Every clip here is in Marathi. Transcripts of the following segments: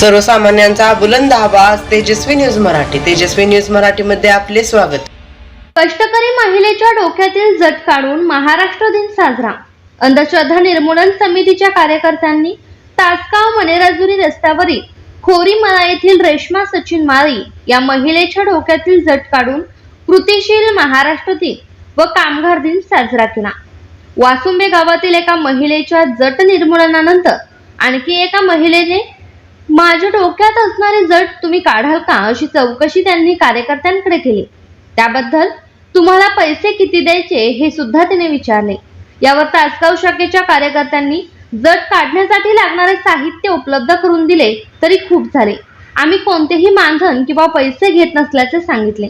सर्वसामान्यांचा बुलंद आवाज तेजस्वी न्यूज मराठी. तेजस्वी न्यूज मराठी मध्ये आपले स्वागत. कष्टकरी महिलेच्या डोक्यातील जट काढून महाराष्ट्र दिन साजरा. अंधश्रद्धा निर्मूलन समितीच्या कार्यकर्त्यांनी तासगाव मनेराजुरी रस्त्यावरील खोरीमला येथील रेश्मा सचिन माळी या महिलेच्या डोक्यातील जट काढून कृतिशील महाराष्ट्र दिन व कामगार दिन साजरा केला. वासुंबे गावातील एका महिलेच्या जट निर्मूलनानंतर आणखी एका महिलेने माझ्या डोक्यात असणारे जट तुम्ही काढाल का अशी चौकशी त्यांनी कार्यकर्त्यांकडे केली. त्याबद्दल तुम्हाला पैसे किती द्यायचे हे सुद्धा तिने विचारले. यावर तासगाव शाखेच्या कार्यकर्त्यांनी जट काढण्यासाठी लागणारे साहित्य उपलब्ध करून दिले तरी खूप झाले. आम्ही कोणतेही मानधन किंवा पैसे घेत नसल्याचे सांगितले.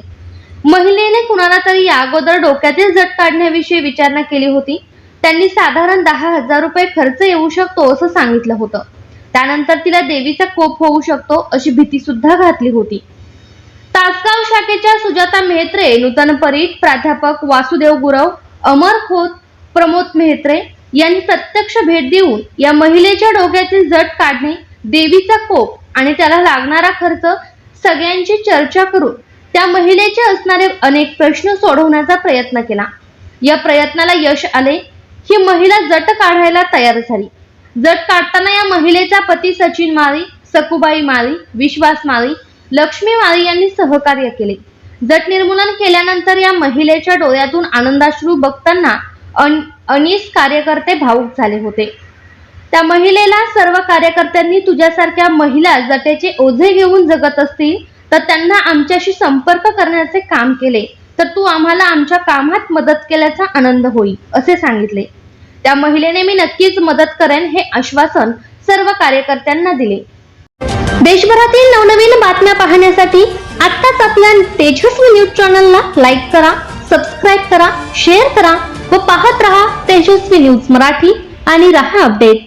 महिलेने कुणाला तरी या अगोदर डोक्यातील जट काढण्याविषयी विचारणा केली होती. त्यांनी साधारण दहा हजार रुपये खर्च येऊ शकतो असं सांगितलं होतं. त्यानंतर तिला देवीचा कोप होऊ शकतो अशी भीती सुद्धा घातली होती. तासगाव शाखेच्या सुजाता मेहत्रे नूतन परीट प्राध्यापक वासुदेव गुरव अमर खोत प्रमोद मेहत्रे यांनी प्रत्यक्ष भेट देऊन या महिलेच्या डोक्यातील जट काढणे देवीचा कोप आणि त्याला लागणारा खर्च सगळ्यांची चर्चा करून त्या महिलेचे असणारे अनेक प्रश्न सोडवण्याचा प्रयत्न केला. या प्रयत्नाला यश आले ही महिला जट काढायला तयार झाली. जट काढताना या महिलेचा पती सचिन माळी सकुबाई माळी विश्वास माळी लक्ष्मी माळी यांनी सहकार्य केले. जट निर्मूलन केल्यानंतर या महिलेच्या डोळ्यातून आनंदाश्रू बघताना अनिस कार्यकर्ते भावुक झाले होते. त्या महिलेला सर्व कार्यकर्त्यांनी तुझ्यासारख्या महिला जटेचे ओझे घेऊन जगत असतील तर त्यांना आमच्याशी संपर्क करण्याचे काम केले तर तू आम्हाला आमच्या कामात मदत केल्याचा आनंद होईल असे सांगितले. त्या महिलेने मी नक्कीच मदत करेन हे आश्वासन सर्व कार्यकर्त्यांना दिले. देशभरातील नवनवीन बातम्या पाहण्यासाठी आत्ताच आपल्या तेजस्वी न्यूज चॅनलला लाईक करा सबस्क्राईब करा शेअर करा व पाहत रहा तेजस्वी न्यूज मराठी आणि रहा अपडेट.